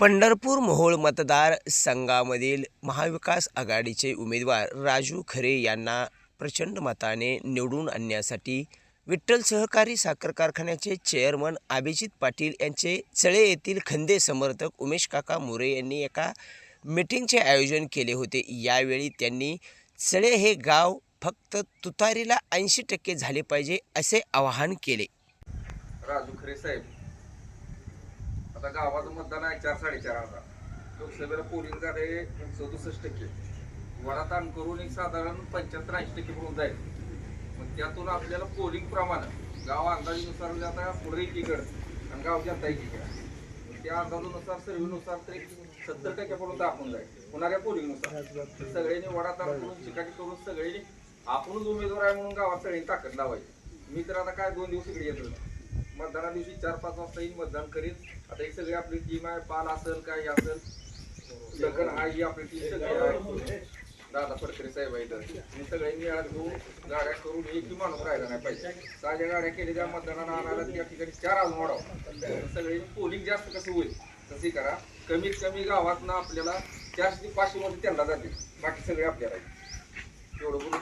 पंढरपूर मोहोळ मतदार संघामधील महाविकास आघाडीचे उमेदवार राजू खरे यांना प्रचंड मताने निवडून आणण्यासाठी विठ्ठल सहकारी साखर कारखान्याचे चेअरमन अभिजित पाटील यांचे चळे येथील खंदे समर्थक उमेश काका मोरे यांनी एका मीटिंगचे आयोजन केले होते. यावेळी त्यांनी चळे हे गाव फक्त तुतारीला ऐंशी टक्के झाले पाहिजे असे आवाहन केले. राजू खरे साहेब आता गावाचं मतदान आहे चार साडेचार हजार. लोकसभेला पोलिंग झाले सदुसष्ट टक्के. वडाताण करून एक साधारण पंच्याहत्तर ऐंशी टक्के होऊन जाईल. मग त्यातून आपल्याला पोलिंग प्रमाण गाव अंदाजानुसार म्हणजे आता पुढे एकीकडं आणि गाव जनता एकीकडं. मग त्या अंदाजानुसार सर्वेनुसार तरी सत्तर टक्क्यापर्यंत आपण जाईल. होणाऱ्या पोलिंगनुसार सगळ्यांनी वडाताण करून चिकाटी करून सगळ्यांनी आपणच उमेदवार आहे म्हणून गावात सगळ्यांनी ताकद लावायची. मी तर आता काय दोन दिवस इकडे येतो मतदाना दिवशी चार पाच वाजता येईल मतदान करीत आता एक सगळी आपली टीम आहे पाल असेल काय असेल. लखन आहे ही आपली टीम सगळी आहे. दादा फडकरे साहेब आहे तर मी सगळ्यांनी आज घेऊन गाड्या करून एक माणूस राहिला नाही पाहिजे. साध्या गाड्या केल्या त्या मतदानाला आणायला त्या ठिकाणी चार अजून वाढव. सगळ्यांनी पोलिंग जास्त कसं होईल तसे करा. कमीत कमी गावातनं आपल्याला चारशे ते पाचशे मध्ये त्यांना जातील. बाकी सगळे आपल्याला एवढं बोलून